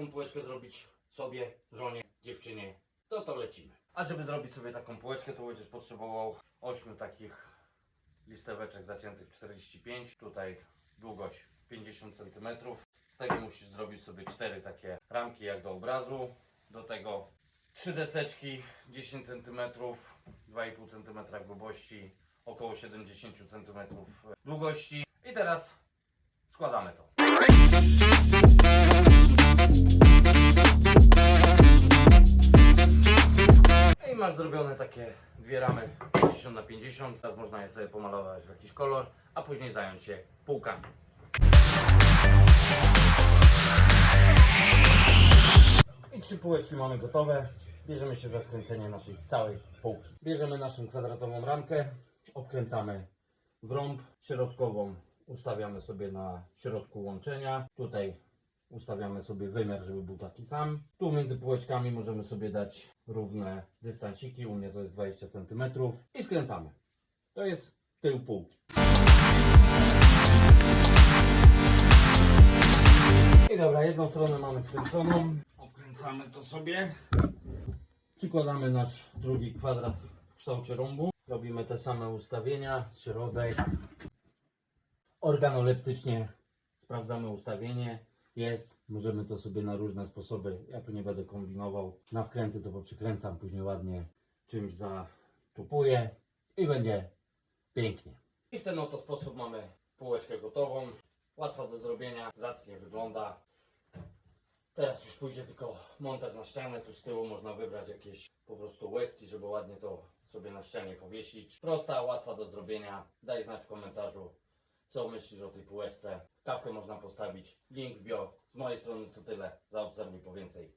taką półeczkę zrobić sobie, żonie, dziewczynie, to to lecimy. A żeby zrobić sobie taką półeczkę, to będziesz potrzebował 8 takich listeweczek zaciętych w 45. Tutaj długość 50 cm. Z tego musisz zrobić sobie 4 takie ramki jak do obrazu. Do tego 3 deseczki 10 cm, 2,5 cm grubości, około 70 cm długości. I teraz składamy to. Zrobione takie dwie ramy 50 na 50. Teraz można je sobie pomalować w jakiś kolor, a później zająć się półkami. I trzy półeczki mamy gotowe. Bierzemy się za skręcenie naszej całej półki. Bierzemy naszą kwadratową ramkę, obkręcamy w rąb środkową. Ustawiamy sobie na środku łączenia. Tutaj ustawiamy sobie wymiar, żeby był taki sam. Tu między półeczkami możemy sobie dać równe dystansiki. U mnie to jest 20 cm. I skręcamy. To jest tył półki. I dobra, jedną stronę mamy skręconą. Obkręcamy to sobie. Przykładamy nasz drugi kwadrat w kształcie rąbu. Robimy te same ustawienia, środek. Organoleptycznie sprawdzamy ustawienie. Jest. Możemy to sobie na różne sposoby. Ja tu nie będę kombinował. Na wkręty to poprzykręcam, później ładnie czymś zaczupuję i będzie pięknie. I w ten oto sposób mamy półeczkę gotową. Łatwa do zrobienia, zacnie wygląda. Teraz już pójdzie tylko montaż na ścianę. Tu z tyłu można wybrać jakieś po prostu łezki, żeby ładnie to sobie na ścianie powiesić. Prosta, łatwa do zrobienia. Daj znać w komentarzu, co myślisz o tej półeczce. Kawkę można postawić. Link w bio. Z mojej strony to tyle. Zaobserwuj po więcej.